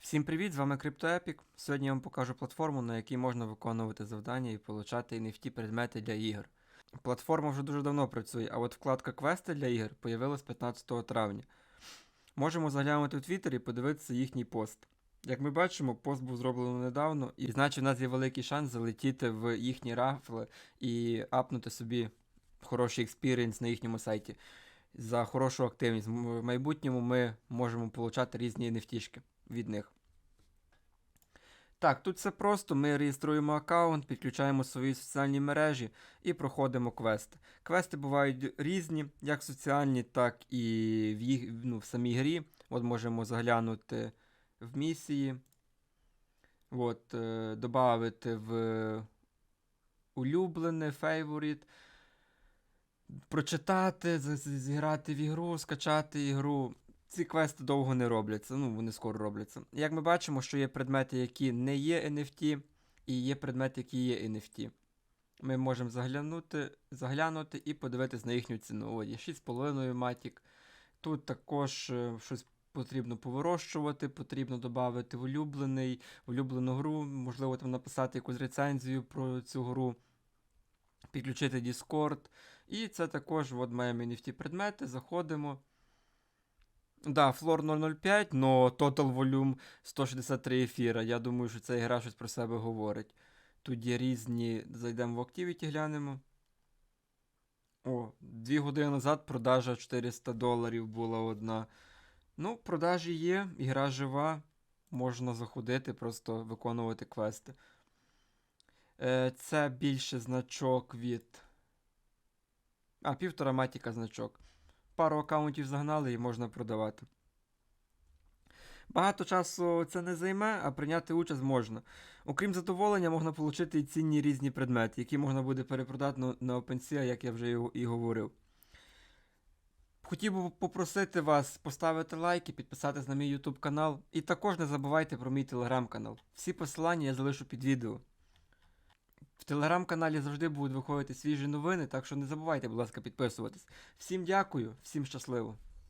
Всім привіт, з вами CryptoEpic. Сьогодні я вам покажу платформу, на якій можна виконувати завдання і получати NFT предмети для ігор. Платформа вже дуже давно працює, а от вкладка квести для ігор появилась 15 травня. Можемо заглянути в Twitter і подивитися їхній пост. Як ми бачимо, пост був зроблено недавно, і значить, у нас є великий шанс залетіти в їхні рафли і апнути собі хороший експірієнс на їхньому сайті за хорошу активність. В майбутньому ми можемо получати різні NFT від них. Так, тут все просто. Ми реєструємо аккаунт, підключаємо свої соціальні мережі і проходимо квести. Квести бувають різні, як соціальні, так і в, їх, ну, в самій грі. От можемо заглянути в місії. От, е, додати в улюблене, фейворіт. Прочитати, зіграти в ігру, скачати ігру. Ці квести довго не робляться, ну вони скоро робляться. Як ми бачимо, що є предмети, які не є NFT, і є предмети, які є NFT. Ми можемо заглянути, заглянути і подивитись на їхню ціну. О, є 6,5 матік. Тут також е, щось потрібно повирощувати, потрібно додати улюблений, улюблену гру, можливо, там написати якусь рецензію про цю гру, підключити Discord. І це також от маємо NFT предмети, заходимо. Да, Floor 005, но Total Volume 163 ефіра. Я думаю, що ця гра щось про себе говорить. Тут є різні. Зайдемо в Activity, глянемо. О, дві години назад продажа 400 доларів була одна. Ну, продажі є, ігра жива. Можна заходити, просто виконувати квести. Е, це більше значок від. А, півтора матіка значок. Пару аккаунтів загнали і можна продавати. Багато часу це не займе, а прийняти участь можна. Окрім задоволення, можна отримати і цінні різні предмети, які можна буде перепродати на, OpenSea, як я вже і говорив. Хотів би попросити вас поставити лайк і підписатись на мій YouTube канал. І також не забувайте про мій телеграм-канал. Всі посилання я залишу під відео. В телеграм-каналі завжди будуть виходити свіжі новини, так що не забувайте, будь ласка, підписуватись. Всім дякую, всім щасливо.